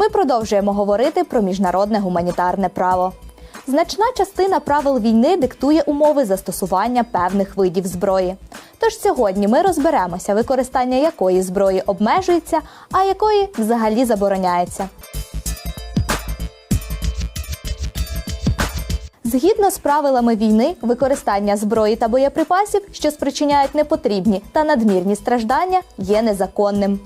Ми продовжуємо говорити про міжнародне гуманітарне право. Значна частина правил війни диктує умови застосування певних видів зброї. Тож сьогодні ми розберемося, використання якої зброї обмежується, а якої взагалі забороняється. Згідно з правилами війни, використання зброї та боєприпасів, що спричиняють непотрібні та надмірні страждання, є незаконним.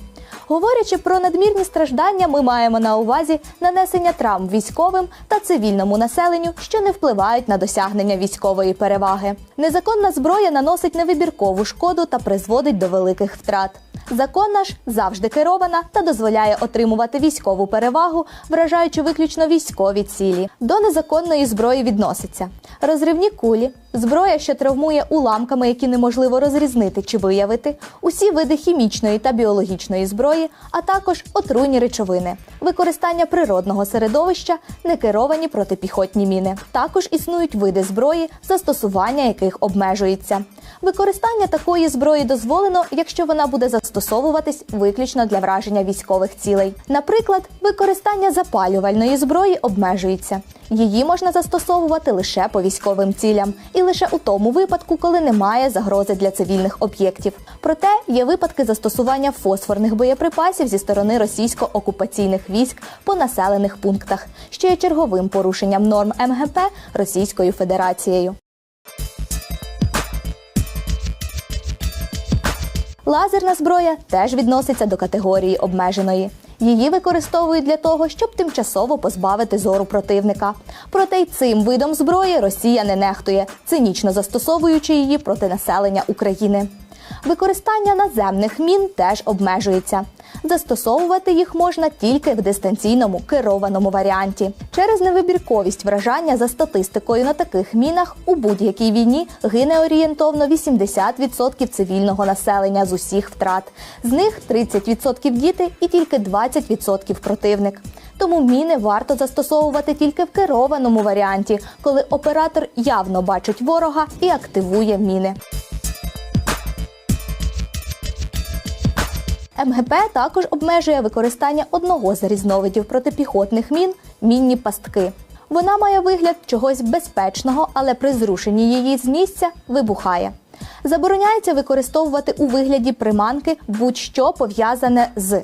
Говорячи про надмірні страждання, ми маємо на увазі нанесення травм військовим та цивільному населенню, що не впливають на досягнення військової переваги. Незаконна зброя наносить невибіркову шкоду та призводить до великих втрат. Законна ж завжди керована та дозволяє отримувати військову перевагу, вражаючи виключно військові цілі. До незаконної зброї відноситься розривні кулі, зброя, що травмує уламками, які неможливо розрізнити чи виявити, усі види хімічної та біологічної зброї, а також отруйні речовини, використання природного середовища, некеровані протипіхотні міни. Також існують види зброї, застосування яких обмежується. Використання такої зброї дозволено, якщо вона буде застосовуватись виключно для враження військових цілей. Наприклад, використання запалювальної зброї обмежується. Її можна застосовувати лише по військовим цілям і лише у тому випадку, коли немає загрози для цивільних об'єктів. Проте є випадки застосування фосфорних боєприпасів зі сторони російсько-окупаційних військ по населених пунктах, що є черговим порушенням норм МГП Російською Федерацією. Лазерна зброя теж відноситься до категорії обмеженої. Її використовують для того, щоб тимчасово позбавити зору противника. Проте й цим видом зброї Росія не нехтує, цинічно застосовуючи її проти населення України. Використання наземних мін теж обмежується. Застосовувати їх можна тільки в дистанційному керованому варіанті. Через невибірковість вражання за статистикою на таких мінах у будь-якій війні гине орієнтовно 80% цивільного населення з усіх втрат. З них 30% діти і тільки 20% противник. Тому міни варто застосовувати тільки в керованому варіанті, коли оператор явно бачить ворога і активує міни. МГП також обмежує використання одного з різновидів протипіхотних мін мінні пастки. Вона має вигляд чогось безпечного, але при зрушенні її з місця вибухає. Забороняється використовувати у вигляді приманки будь-що пов'язане з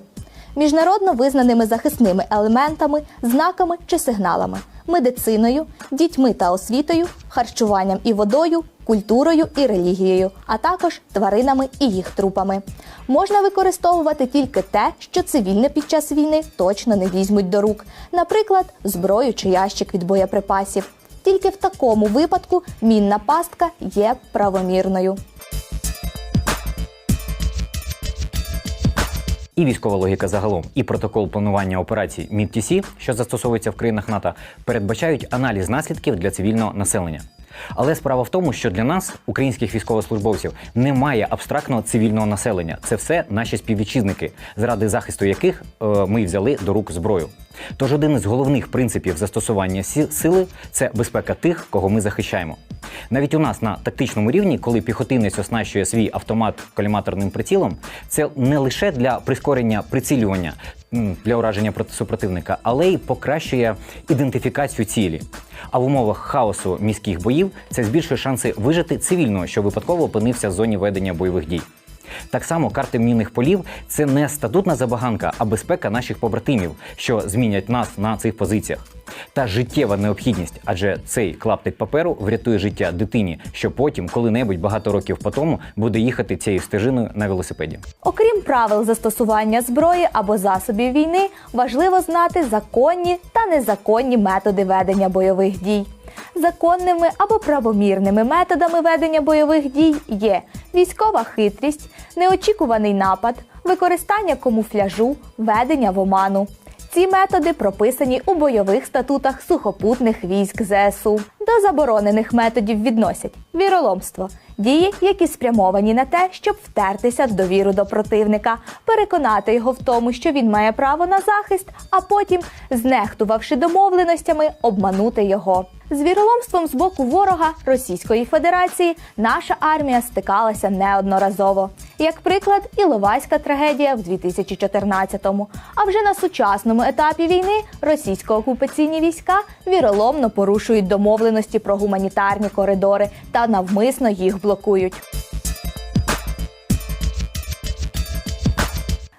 міжнародно визнаними захисними елементами, знаками чи сигналами, медициною, дітьми та освітою, харчуванням і водою, культурою і релігією, а також тваринами і їх трупами. Можна використовувати тільки те, що цивільне під час війни точно не візьмуть до рук, наприклад, зброю чи ящик від боєприпасів. Тільки в такому випадку мінна пастка є правомірною. І військова логіка загалом, і протокол планування операцій МІД-ТІСІ, що застосовується в країнах НАТО, передбачають аналіз наслідків для цивільного населення. Але справа в тому, що для нас, українських військовослужбовців, немає абстрактного цивільного населення. Це все наші співвітчизники, заради захисту яких е, ми взяли до рук зброю. Тож один із головних принципів застосування сили це безпека тих, кого ми захищаємо. Навіть у нас на тактичному рівні, коли піхотинець оснащує свій автомат коліматорним прицілом, це не лише для прискорення прицілювання для ураження проти супротивника, але й покращує ідентифікацію цілі. А в умовах хаосу міських боїв це збільшує шанси вижити цивільного, що випадково опинився в зоні ведення бойових дій. Так само карти мінних полів це не статутна забаганка, а безпека наших побратимів, що змінять нас на цих позиціях. Та життєва необхідність, адже цей клаптик паперу врятує життя дитині, що потім, коли-небудь багато років по тому, буде їхати цією стежиною на велосипеді. Окрім правил застосування зброї або засобів війни, важливо знати законні та незаконні методи ведення бойових дій. Законними або правомірними методами ведення бойових дій є військова хитрість, неочікуваний напад, використання камуфляжу, ведення в оману. Ці методи прописані у бойових статутах сухопутних військ ЗСУ. До заборонених методів відносять віроломство, дії, які спрямовані на те, щоб втертися в довіру до противника, переконати його в тому, що він має право на захист, а потім, знехтувавши домовленостями, обманути його. З віроломством з боку ворога Російської Федерації наша армія стикалася неодноразово. Як приклад, Іловайська трагедія в 2014-му. А вже на сучасному етапі війни російсько-окупаційні війська віроломно порушують домовленості про гуманітарні коридори та навмисно їх блокують.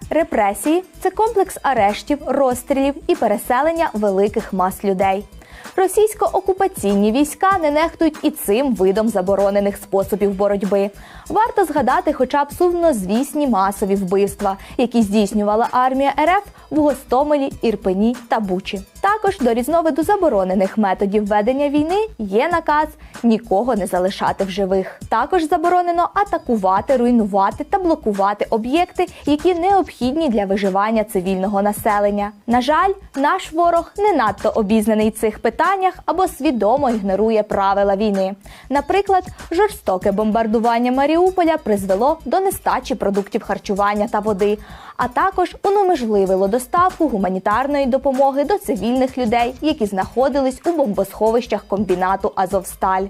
Репресії це комплекс арештів, розстрілів і переселення великих мас людей. Російсько-окупаційні війська не нехтують і цим видом заборонених способів боротьби. Варто згадати хоча б сумнозвісні масові вбивства, які здійснювала армія РФ в Гостомелі, Ірпені та Бучі. Також до різновиду заборонених методів ведення війни є наказ нікого не залишати в живих. Також заборонено атакувати, руйнувати та блокувати об'єкти, які необхідні для виживання цивільного населення. На жаль, наш ворог не надто обізнаний в цих питаннях або свідомо ігнорує правила війни. Наприклад, жорстоке бомбардування Маріуполя призвело до нестачі продуктів харчування та води, а також унеможливило доставку гуманітарної допомоги до цивільних людей, які знаходились у бомбосховищах комбінату Азовсталь.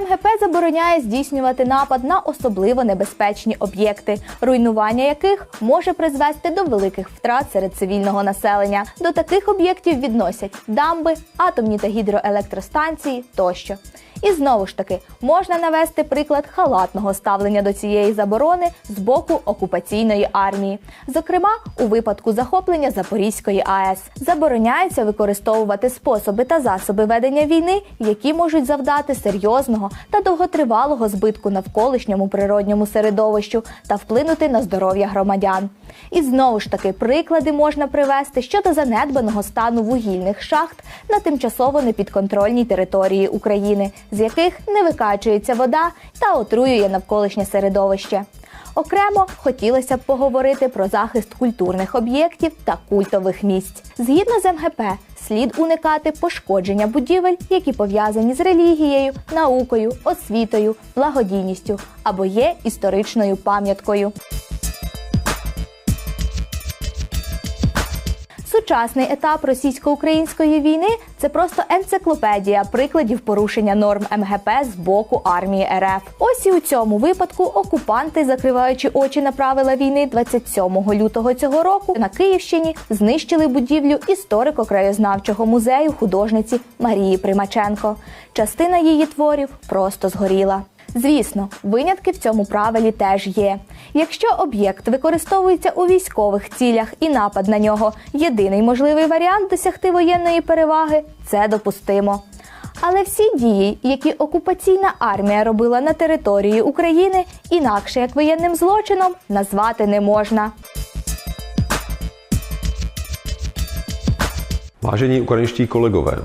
МГП забороняє здійснювати напад на особливо небезпечні об'єкти, руйнування яких може призвести до великих втрат серед цивільного населення. До таких об'єктів відносять дамби, атомні та гідроелектростанції тощо. І знову ж таки можна навести приклад халатного ставлення до цієї заборони з боку окупаційної армії, зокрема у випадку захоплення Запорізької АЕС. Забороняється використовувати способи та засоби ведення війни, які можуть завдати серйозного та довготривалого збитку навколишньому природньому середовищу та вплинути на здоров'я громадян. І знову ж таки приклади можна привести щодо занедбаного стану вугільних шахт на тимчасово непідконтрольній території України, з яких не викачується вода та отруює навколишнє середовище. Окремо хотілося б поговорити про захист культурних об'єктів та культових місць. Згідно з МГП, слід уникати пошкодження будівель, які пов'язані з релігією, наукою, освітою, благодійністю або є історичною пам'яткою. Сучасний етап російсько-української війни це просто енциклопедія прикладів порушення норм МГП з боку армії РФ. Ось і у цьому випадку окупанти, закриваючи очі на правила війни 27 лютого цього року, на Київщині знищили будівлю історико-краєзнавчого музею художниці Марії Примаченко. Частина її творів просто згоріла. Звісно, винятки в цьому правилі теж є. Якщо об'єкт використовується у військових цілях і напад на нього єдиний можливий варіант досягти воєнної переваги, це допустимо. Але всі дії, які окупаційна армія робила на території України, інакше як воєнним злочином назвати не можна. Vážení ukrajinští kolegové,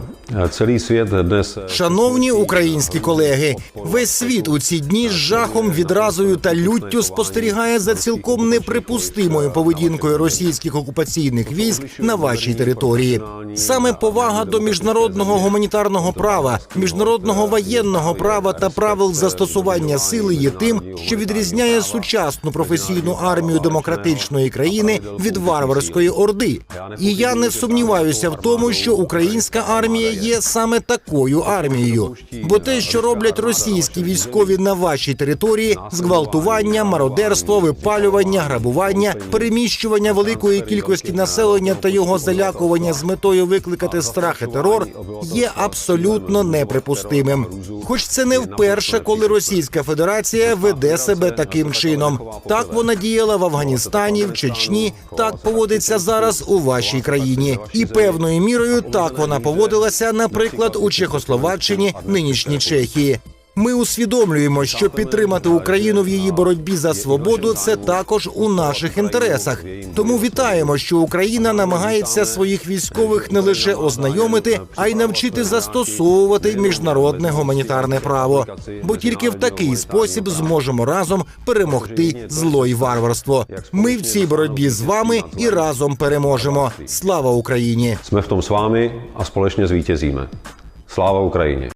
celý svět dnes Шановні українські колеги, весь світ у ці дні з жахом, відразою та люттю спостерігає за цілком неприпустимою поведінкою російських окупаційних військ на вашій території. Саме повага до міжнародного гуманітарного права, міжнародного воєнного права та правил застосування сили є тим, що відрізняє сучасну професійну армію демократичної країни від варварської орди. І я не сумніваюся в тому, що українська армія є саме такою армією. Бо те, що роблять російські військові на вашій території, зґвалтування, мародерство, випалювання, грабування, переміщування великої кількості населення та його залякування з метою викликати страх і терор, є абсолютно неприпустимим. Хоч це не вперше, коли Російська Федерація веде себе таким чином. Так вона діяла в Афганістані, в Чечні, так поводиться зараз у вашій країні, і певною мірою так вона поводилася, наприклад, у Чехословаччині, нинішній Чехії. Ми усвідомлюємо, що підтримати Україну в її боротьбі за свободу це також у наших інтересах. Тому вітаємо, що Україна намагається своїх військових не лише ознайомити, а й навчити застосовувати міжнародне гуманітарне право. Бо тільки в такий спосіб зможемо разом перемогти зло й варварство. Ми в цій боротьбі з вами і разом переможемо. Слава Україні! jsme v tom s vámi a společně zvítězíme. Sláva Ukrajině.